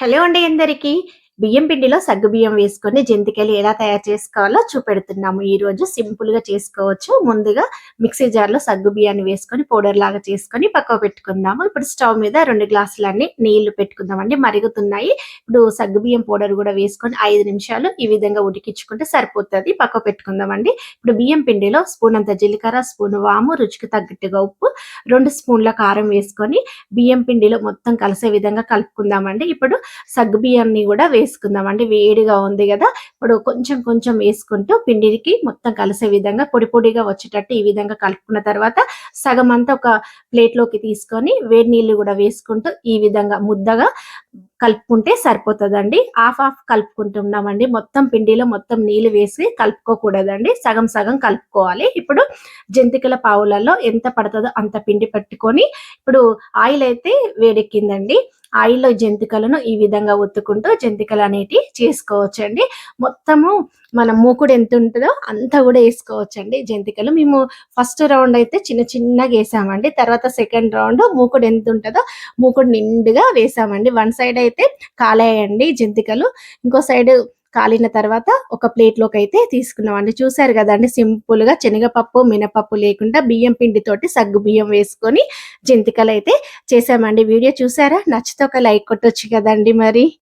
Hello అండి అందరికీ. బియ్యం పిండిలో సగ్గు బియ్యం వేసుకొని జంతికలు ఎలా తయారు చేసుకోవాలో చూపెడుతున్నాము. ఈ రోజు సింపుల్గా చేసుకోవచ్చు. ముందుగా మిక్సీ జార్లో సగ్గు బియ్యాన్ని వేసుకొని పౌడర్ లాగా చేసుకొని పక్కకు పెట్టుకుందాము. ఇప్పుడు స్టవ్ మీద రెండు గ్లాసులన్నీ నీళ్ళు పెట్టుకుందామండి. మరుగుతున్నాయి. ఇప్పుడు సగ్గు బియ్యం పౌడర్ కూడా వేసుకొని ఐదు నిమిషాలు ఈ విధంగా ఉడికించుకుంటే సరిపోతుంది. పక్కకు పెట్టుకుందామండి. ఇప్పుడు బియ్యం పిండిలో స్పూన్ అంత జీలకర్ర స్పూన్ వాము రుచికి తగ్గట్టుగా ఉప్పు రెండు స్పూన్ల కారం వేసుకొని బియ్యం పిండిలో మొత్తం కలిసే విధంగా కలుపుకుందామండి. ఇప్పుడు సగ్గు బియ్యాన్ని కూడా వేసుకుందామండి వేడిగా ఉంది కదా ఇప్పుడు కొంచెం కొంచెం వేసుకుంటూ పిండికి మొత్తం కలిసే విధంగా పొడి పొడిగా వచ్చేటట్టు ఈ విధంగా కలుపుకున్న తర్వాత సగం అంతా ఒక ప్లేట్లోకి తీసుకొని వేడి నీళ్ళు కూడా వేసుకుంటూ ఈ విధంగా ముద్దగా కలుపుకుంటే సరిపోతుందండి. హాఫ్ హాఫ్ కలుపుకుంటున్నామండి. మొత్తం పిండిలో మొత్తం నీళ్ళు వేసి కలుపుకోకూడదండి. సగం సగం కలుపుకోవాలి. ఇప్పుడు జంతికల పావులలో ఎంత పడుతుందో అంత పిండి పెట్టుకొని ఇప్పుడు ఆయిల్ అయితే వేడెక్కిందండి. ఆయిల్లో జంతికలను ఈ విధంగా ఒత్తుకుంటూ జంతికలు అనేటివి చేసుకోవచ్చండి. మొత్తము మన మూకుడు ఎంత ఉంటుందో అంతా కూడా వేసుకోవచ్చండి జంతికలు. మేము ఫస్ట్ రౌండ్ అయితే చిన్న చిన్నగా వేసామండి. తర్వాత సెకండ్ రౌండ్ మూకుడు ఎంత ఉంటుందో మూకుడు నిండుగా వేసామండి. వన్ సైడ్ అయితే కాలేయండి జంతికలు. ఇంకో సైడ్ కాలిన తర్వాత ఒక ప్లేట్లోకి అయితే తీసుకున్నామండి. చూసారు కదండి సింపుల్గా శనగపప్పు మినపప్పు లేకుండా బియ్యం పిండి తోటి సగ్గు బియ్యం వేసుకొని జంతికలు అయితే చేసామండి. వీడియో చూసారా? నచ్చితే ఒక లైక్ కొట్టొచ్చు కదండి మరి.